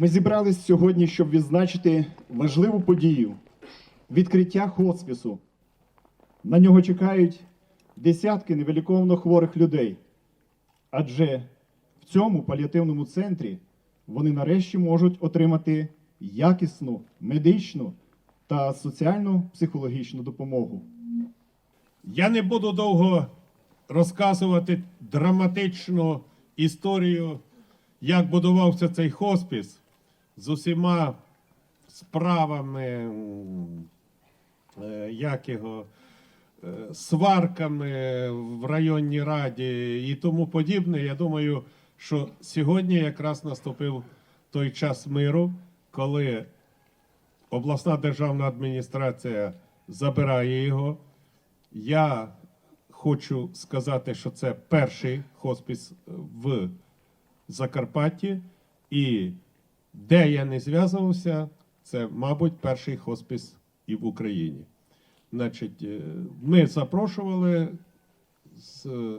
Ми зібрались сьогодні, щоб відзначити важливу подію відкриття хоспісу. На нього чекають десятки невиліковно хворих людей. Адже в цьому паліативному центрі вони нарешті можуть отримати якісну медичну та соціальну психологічну допомогу. Я не буду довго розказувати драматичну історію, як будувався цей хоспіс з усіма справами, е, як його, е, сварками в районній раді і тому подібне. Я думаю, що сьогодні якраз наступив той час миру, коли обласна державна адміністрація забирає його. Я хочу сказати, що це перший хоспіс в Закарпатті, і де я не зв'язувався, це, мабуть, перший хоспіс і в Україні. Значить, е, ми запрошували з е,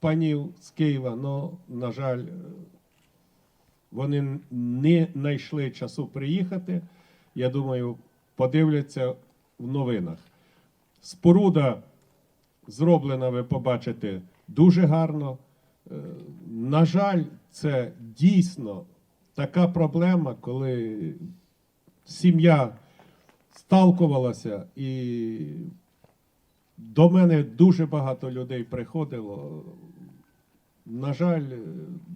панів з Києва, але, на жаль, е, вони не знайшли часу приїхати. Я думаю, подивляться в новинах. Споруда зроблена, ви побачите, дуже гарно. На жаль, це дійсно така проблема, коли сім'я сталкувалася, і до мене дуже багато людей приходило. На жаль,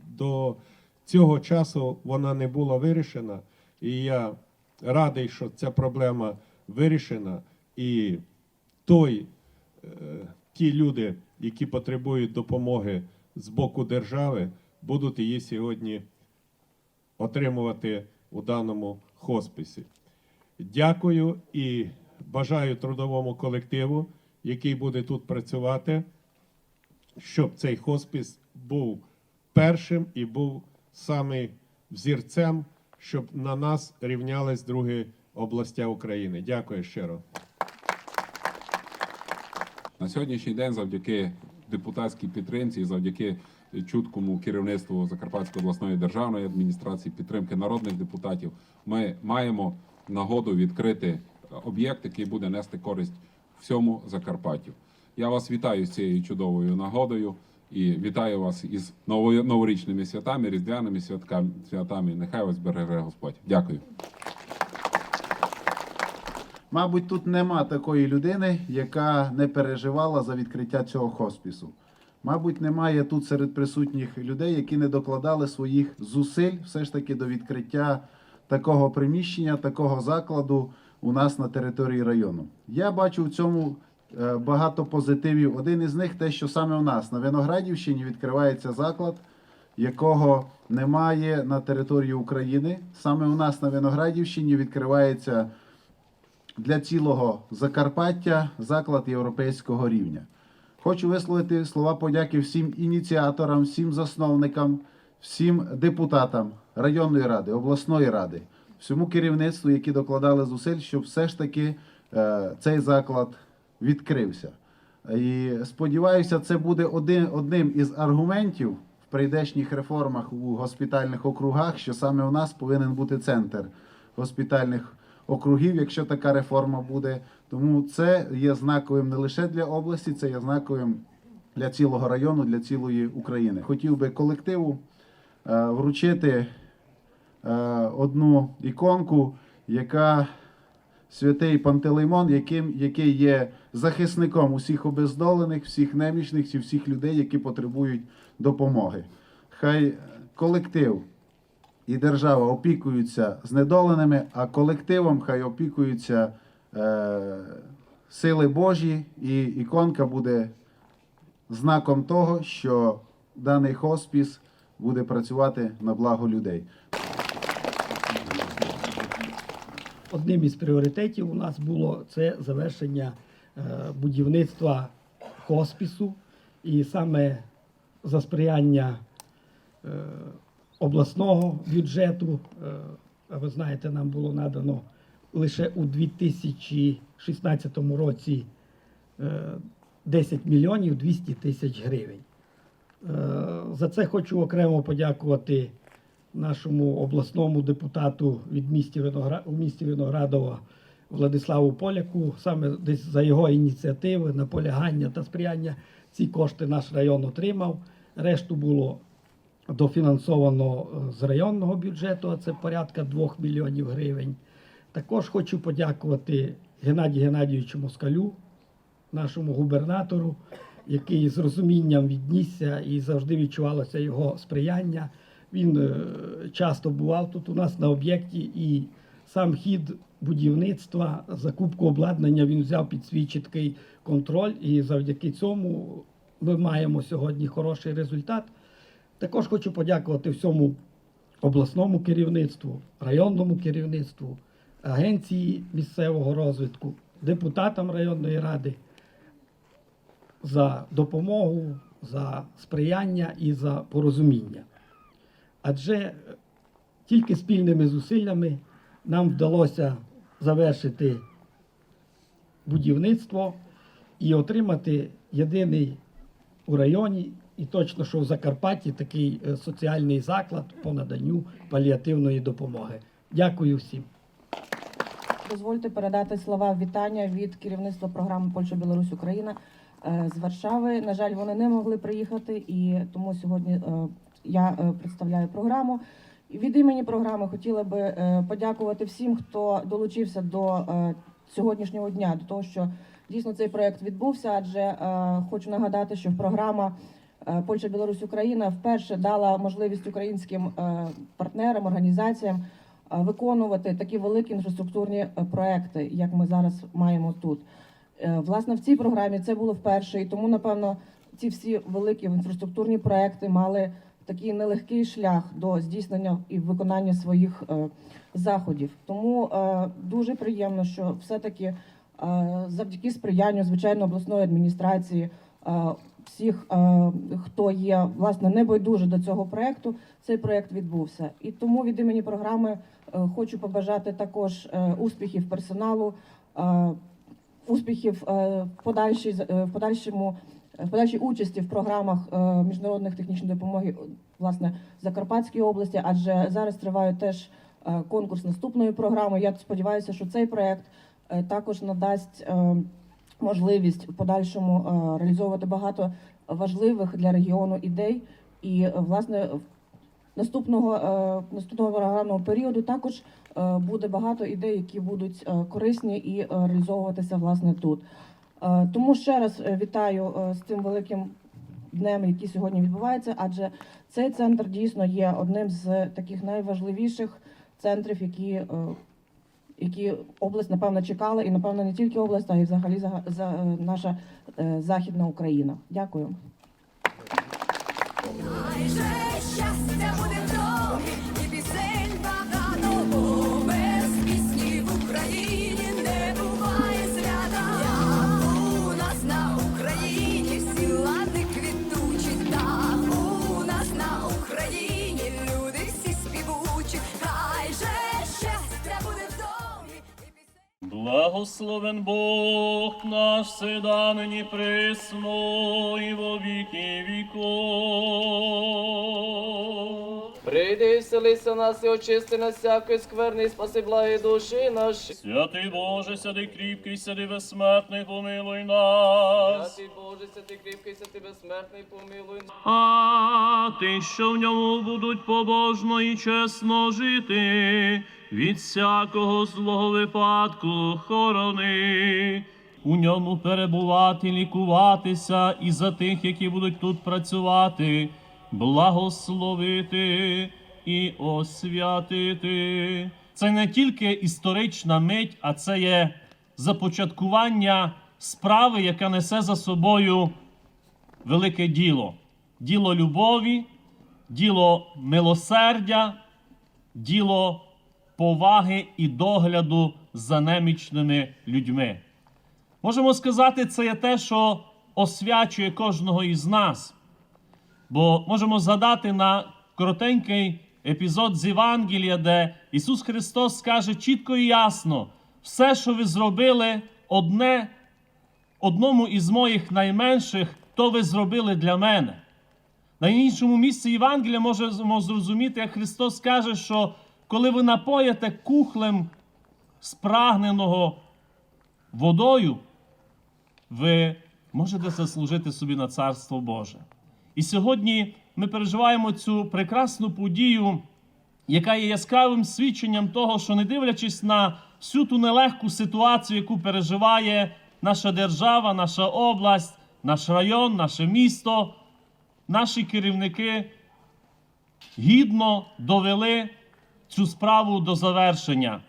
до цього часу вона не була вирішена, і я радий, що ця проблема вирішена. І той, е, ті люди, які потребують допомоги з боку держави, будуть її сьогодні отримувати у даному хосписі. Дякую і бажаю трудовому колективу, який буде тут працювати, щоб цей хоспіс був першим і був саме взірцем, щоб на нас рівнялись другі області України. Дякую щиро. На сьогоднішній день, завдяки депутатській підтримці, завдяки чуткому керівництву Закарпатської обласної державної адміністрації, підтримки народних депутатів, ми маємо нагоду відкрити об'єкт, який буде нести користь всьому Закарпаттю. Я вас вітаю з цією чудовою нагодою і вітаю вас із ново- новорічними святами, різдвяними святками, святами. Нехай вас береже Господь. Дякую. Мабуть, тут нема такої людини, яка не переживала за відкриття цього хоспісу. Мабуть, немає тут серед присутніх людей, які не докладали своїх зусиль все ж таки до відкриття такого приміщення, такого закладу у нас на території району. Я бачу в цьому е, багато позитивів. Один із них те, що саме у нас на Виноградівщині відкривається заклад, якого немає на території України. Саме у нас на Виноградівщині відкривається для цілого Закарпаття заклад європейського рівня. Хочу висловити слова подяки всім ініціаторам, всім засновникам, всім депутатам районної ради, обласної ради, всьому керівництву, які докладали зусиль, щоб все ж таки е, цей заклад відкрився. І сподіваюся, це буде один, одним із аргументів в прийдешніх реформах у госпітальних округах, що саме у нас повинен бути центр госпітальних округів, якщо така реформа буде. Тому це є знаковим не лише для області, це є знаковим для цілого району, для цілої України. Хотів би колективу е, вручити е, одну іконку, яка святий Пантелеймон, яким, який є захисником усіх обездолених, всіх немічних і всіх людей, які потребують допомоги. Хай колектив і держава опікуються знедоленими, а колективом хай опікуються е, сили Божі, і іконка буде знаком того, що даний хоспіс буде працювати на благо людей. Одним із пріоритетів у нас було це завершення е, будівництва хоспісу, і саме за сприяння е, обласного бюджету, е, ви знаєте, нам було надано лише у 2016 році е, 10 мільйонів 200 тисяч гривень. Е, За це хочу окремо подякувати нашому обласному депутату від місті Виногра... у місті Виноградова Владиславу Поляку. Саме десь за його ініціативи, наполягання та сприяння ці кошти наш район отримав. Решту було дофінансовано е, з районного бюджету, а це порядка 2 мільйонів гривень. Також хочу подякувати Геннадію Геннадійовичу Москалю, нашому губернатору, який з розумінням віднісся і завжди відчувалося його сприяння. Він е, часто бував тут у нас на об'єкті, і сам хід будівництва, закупку обладнання він взяв під свій чіткий контроль. І завдяки цьому ми маємо сьогодні хороший результат. Також хочу подякувати всьому обласному керівництву, районному керівництву, агенції місцевого розвитку, депутатам районної ради за допомогу, за сприяння і за порозуміння. Адже тільки спільними зусиллями нам вдалося завершити будівництво і отримати єдиний у районі, і точно, що в Закарпатті такий е, соціальний заклад по наданню паліативної допомоги. Дякую всім. Дозвольте передати слова вітання від керівництва програми Польща Білорусь Україна е, з Варшави. На жаль, вони не могли приїхати, і тому сьогодні е, я представляю програму. Від імені програми хотіла би подякувати всім, хто долучився до сьогоднішнього дня, до того, що дійсно цей проект відбувся. Адже хочу нагадати, що програма Польща Білорусь Україна вперше дала можливість українським е, партнерам, організаціям е, виконувати такі великі інфраструктурні е, проекти, як ми зараз маємо тут. Е, Власне, в цій програмі це було вперше, і тому, напевно, ці всі великі інфраструктурні проекти мали такий нелегкий шлях до здійснення і виконання своїх е, заходів. Тому е, дуже приємно, що все-таки е, завдяки сприянню звичайно обласної адміністрації. Всіх, е, хто є власне небайдуже до цього проекту, цей проект відбувся. І тому від імені програми е, хочу побажати також е, успіхів персоналу, успіхів в подальшій в подальшому в подальшій участі в програмах міжнародних технічної допомоги власне Закарпатській області, адже зараз триває теж конкурс наступної програми. Я сподіваюся, що цей проект також надасть можливість в подальшому е, реалізовувати багато важливих для регіону ідей. І е, власне наступного е, наступного програмного періоду також буде багато ідей, які будуть корисні і реалізовуватися власне тут. Тому ще раз вітаю з цим великим днем, який сьогодні відбувається, адже цей центр дійсно є одним з таких найважливіших центрів, які, які область напевно чекала, і напевно не тільки область, а й взагалі за, за е, наша е, західна Україна. Дякую. Найже щастя буде Благословен Бог наш седа нині присно і во віки віков. Прийди і вселися нас і очисти нас всякої скверни, і спаси благі душі наші. Святий Боже, сяди кріпкий, сяди безсмертний, помилуй нас. Святий Боже, святий кріпкий, святий безсмертний, помилуй нас. А ти, що в ньому будуть побожно і чесно жити, від всякого злого випадку хорони. У ньому перебувати, лікуватися і за тих, які будуть тут працювати, благословити і освятити. Це не тільки історична мить, а це є започаткування справи, яка несе за собою велике діло. Діло любові, діло милосердя, діло поваги і догляду за немічними людьми. Можемо сказати, це є те, що освячує кожного із нас. Бо можемо згадати на коротенький епізод з Євангелія, де Ісус Христос скаже чітко і ясно: все, що ви зробили, одне одному із моїх найменших, то ви зробили для мене. На іншому місці Євангелія можемо зрозуміти, як Христос каже, що коли ви напоїте кухлем спрагненого водою, ви можете заслужити собі на Царство Боже. І сьогодні ми переживаємо цю прекрасну подію, яка є яскравим свідченням того, що не дивлячись на всю ту нелегку ситуацію, яку переживає наша держава, наша область, наш район, наше місто, наші керівники гідно довели цю справу до завершення.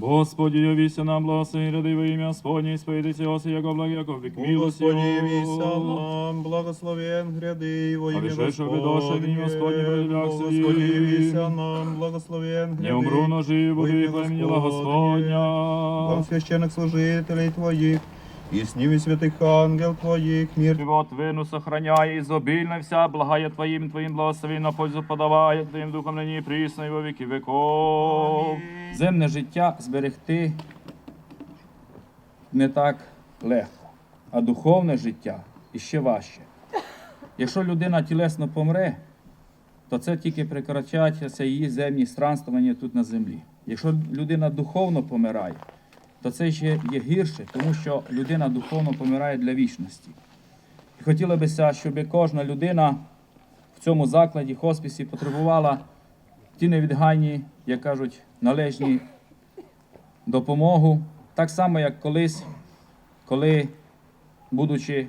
Господи, явися нам, благослови ряди во ім'я Господнє, сповідайся оси, яко благ, яко вік милості. Господи, явися нам, благословен гряди во А ім'я вишедши видоше в ім'я Господнє, проявлявся Господи, явися нам, благословен гряди Не умру, но жив, буду плем'яла Вам Господня. священных служителей Твоих, и с ними святых ангел Твоих, мир Живот вину сохраняй, изобильно вся благая Твоим, Твоим благослови на пользу подавая, Твоим духом нині і присно, і во віки веков. Земне життя зберегти не так легко, а духовне життя іще важче. Якщо людина тілесно помре, то це тільки прекращаться її земні странствування тут на землі. Якщо людина духовно помирає, то це ще є гірше, тому що людина духовно помирає для вічності. І хотілося б, щоб кожна людина в цьому закладі, хосписі потребувала ті невідгайні, як кажуть, належні допомогу. Так само, як колись, коли, будучи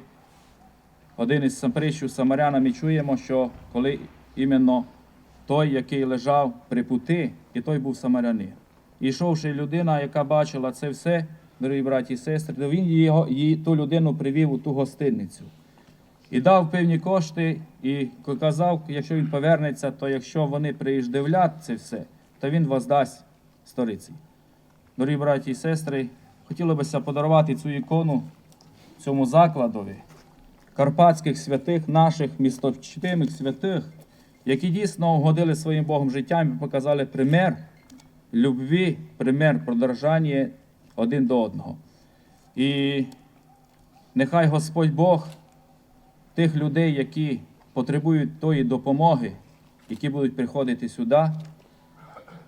один із притчів з самарянами, чуємо, що коли іменно той, який лежав при пути, і той був самарянин. І йшовши людина, яка бачила це все, дорогі браті і сестри, то він його, її, ту людину привів у ту гостиницю і дав певні кошти, і казав, якщо він повернеться, то якщо вони приїждевлять це все, то він воздасть сториці. Дорогі браті і сестри, хотілося б подарувати цю ікону цьому закладові карпатських святих, наших місточтимих святих, які дійсно угодили своїм Богом життям і показали пример любві, пример продержання один до одного. І нехай Господь Бог тих людей, які потребують тої допомоги, які будуть приходити сюди.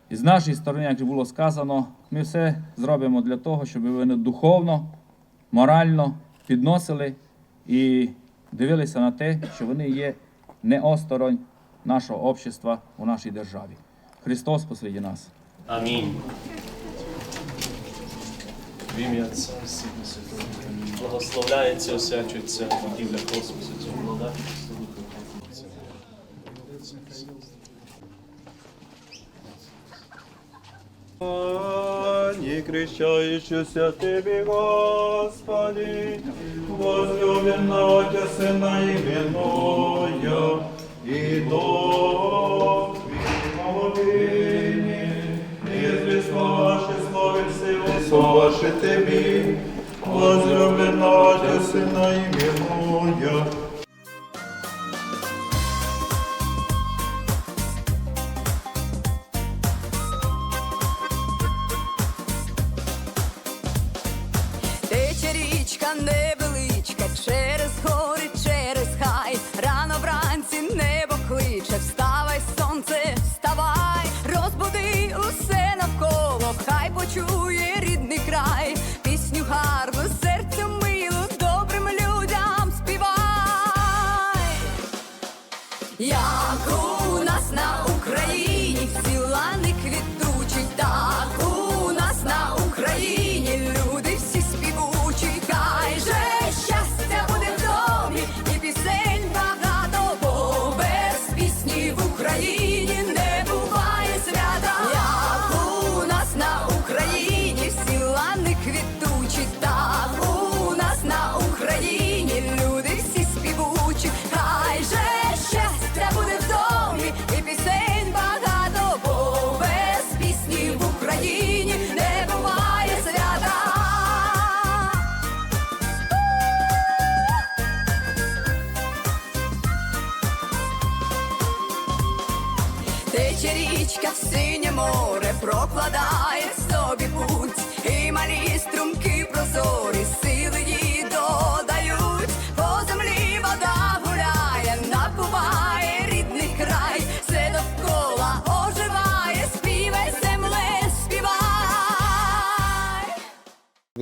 І з нашої сторони, як було сказано, ми все зробимо для того, щоб вони духовно, морально підносили і дивилися на те, що вони є не осторонь нашого общества у нашій державі. Христос посеред нас. Амінь. В ім'я Отця і Сина Святого. Благословляється, освячується будівля космосу цього Духа. не крещающийся Тебе, Господи, возлюбленного Отя Сына именуя, и до всего, тобі, Тебе, возлюбленного Отя Сына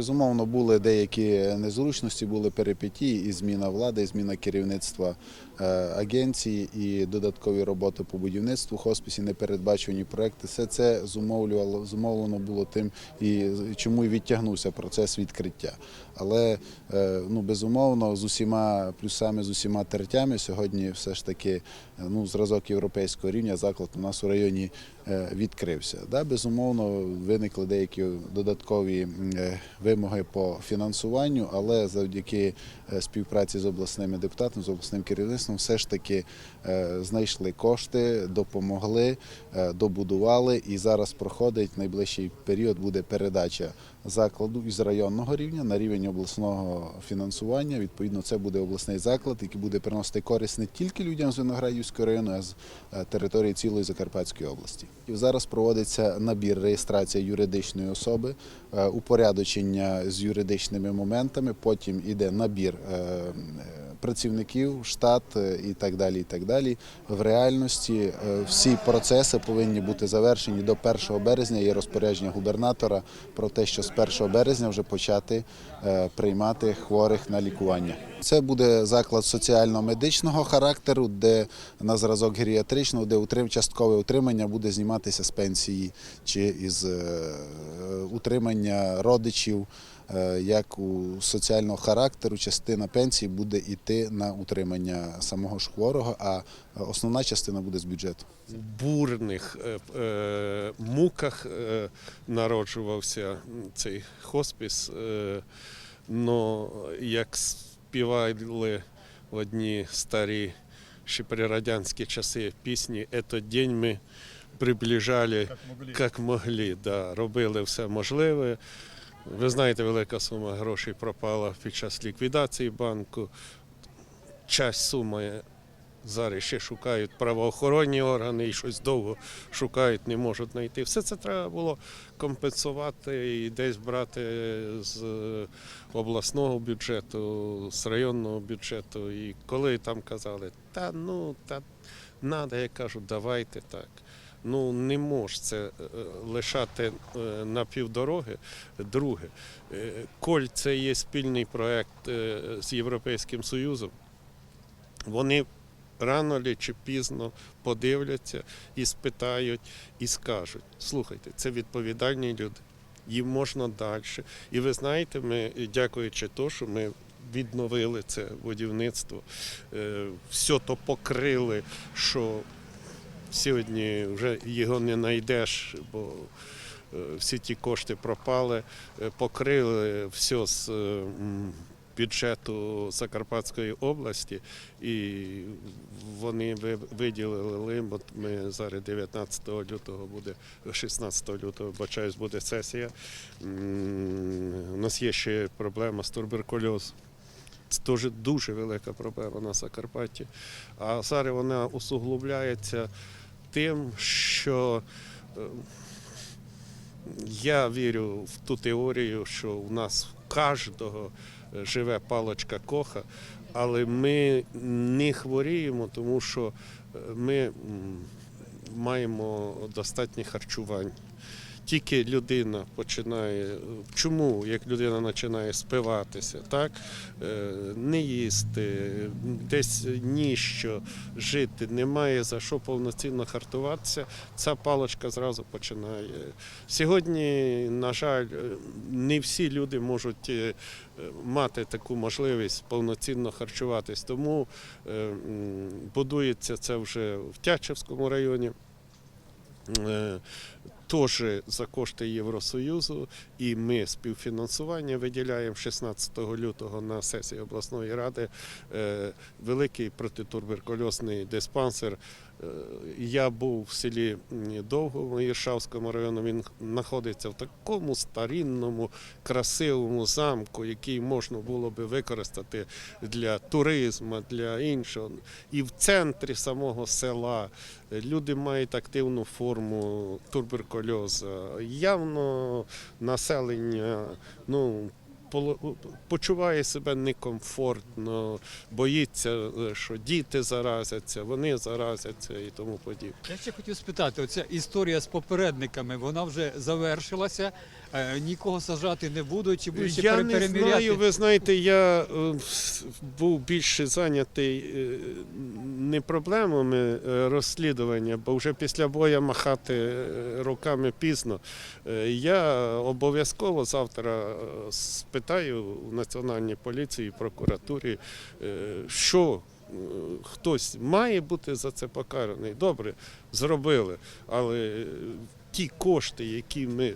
Безумовно, були деякі незручності, були перипетії, і зміна влади, і зміна керівництва е, агенції, і додаткові роботи по будівництву, хосписі, непередбачені проекти. Все це зумовлювало, зумовлено було тим, і чому і відтягнувся процес відкриття. Але е, ну, безумовно, з усіма плюсами, з усіма тертями сьогодні все ж таки е, ну, зразок європейського рівня заклад у нас у районі е, відкрився. Да, безумовно, виникли деякі додаткові вимоги по фінансуванню, але завдяки співпраці з обласними депутатами, з обласним керівництвом, все ж таки знайшли кошти, допомогли, добудували. І зараз проходить найближчий період буде передача закладу із районного рівня на рівень обласного фінансування. Відповідно, це буде обласний заклад, який буде приносити користь не тільки людям з Виноградівського району, а з е, території цілої Закарпатської області. І зараз проводиться набір реєстрація юридичної особи, е, упорядочення з юридичними моментами. Потім іде набір е, працівників, штат і так далі. І так далі. В реальності всі процеси повинні бути завершені до 1 березня. Є розпорядження губернатора про те, що з 1 березня вже почати е, приймати хворих на лікування. Це буде заклад соціально-медичного характеру, де на зразок геріатричного, де часткове утримання буде зніматися з пенсії чи із е, утримання родичів. Е, Як у соціального характеру частина пенсії буде йти на утримання самого ж хворого, а основна частина буде з бюджету. бурних е, е, муках е, народжувався цей хоспіс. Е, но як співали в одні старі ще при радянські часи пісні, «Этот день ми приближали як могли. Да, робили все можливе. Ви знаєте, велика сума грошей пропала під час ліквідації банку. Часть суми зараз ще шукають правоохоронні органи і щось довго шукають, не можуть знайти. Все це треба було компенсувати і десь брати з обласного бюджету, з районного бюджету. І коли там казали, та ну та надо, я кажу, давайте так. Ну не мож це е, лишати е, на півдороги. Друге, е, коль це є спільний проект з Європейським Союзом. Вони рано чи пізно подивляться і спитають, і скажуть: слухайте, це відповідальні люди, їм можна далі. І ви знаєте, ми, дякуючи тому, що ми відновили це будівництво, все то покрили, що сьогодні вже його не знайдеш, бо е, всі ті кошти пропали, Е, покрили все з е, бюджету Закарпатської області, і вони ви- виділили лимбот. Ми зараз 19 лютого буде, 16 лютого, бачаюсь, буде сесія. У нас є ще проблема з туберкульозом. Це теж дуже велика проблема на Закарпатті. А зараз вона усуглубляється тим, що е, я вірю в ту теорію, що у нас в кожного е, живе палочка коха, але ми не хворіємо, тому що е, ми маємо достатнє харчування. Тільки людина починає, чому як людина починає спиватися, так? Е, не їсти, десь ніщо жити, немає за що повноцінно харчуватися, ця паличка зразу починає. Сьогодні, на жаль, е, не всі люди можуть е, мати таку можливість повноцінно харчуватись, тому будується це вже в Тячівському районі. Теж за кошти Євросоюзу, і ми співфінансування виділяємо 16 лютого на сесії обласної ради. Е, великий протитуберкульозний диспансер Я був в селі Довгому Іршавському району. Він знаходиться в такому старінному, красивому замку, який можна було би використати для туризму, для іншого. І в центрі самого села е, люди мають активну форму туберкульозу. Явно населення ну, почуває себе некомфортно, боїться, е, що діти заразяться, вони заразяться і тому подібне. Я ще хотів спитати, оця історія з попередниками, вона вже завершилася, нікого саджати не будуть, чи будуть ще Я не знаю, ви знаєте, я е, був більше зайнятий е, не проблемами е, розслідування, бо вже після боя махати е, руками пізно. Е, Я обов'язково завтра е, спитаю в Національній поліції, прокуратурі, е, що е, хтось має бути за це покараний. Добре, зробили, але е, ті кошти, які ми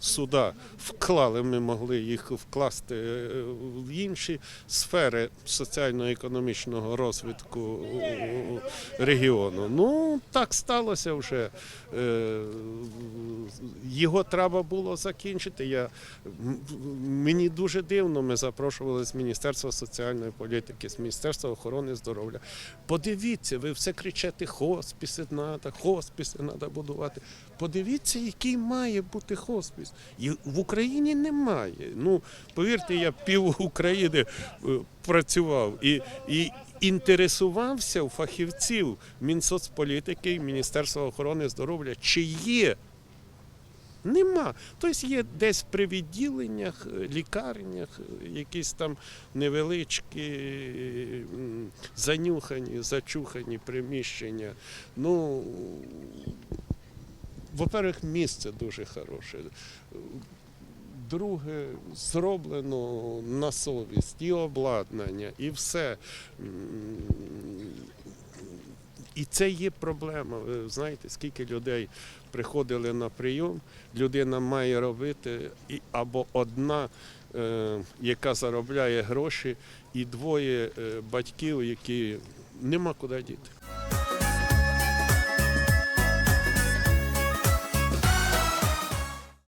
суда вклали, ми могли їх вкласти е, в інші сфери соціально-економічного розвитку регіону. Ну, так сталося вже. Е, Його треба було закінчити. Я, мені дуже дивно, ми запрошували з Міністерства соціальної політики, з Міністерства охорони здоров'я. Подивіться, ви все кричите, хоспіси треба, хоспіси треба будувати. Подивіться, який має бути хоспіс. І в Україні немає. Ну, повірте, я пів України е, працював і, і інтересувався у фахівців Мінсоцполітики Міністерства охорони здоров'я, чи є. Нема. Тобто є десь при відділеннях, е, лікарнях, е, якісь там невеличкі занюхані, зачухані приміщення. Ну, во-первых, місце дуже хороше. Друге, зроблено на совість, і обладнання, і все. І це є проблема. Ви знаєте, скільки людей приходили на прийом, людина має робити або одна, е, яка заробляє гроші, і двоє е, батьків, які нема куди діти.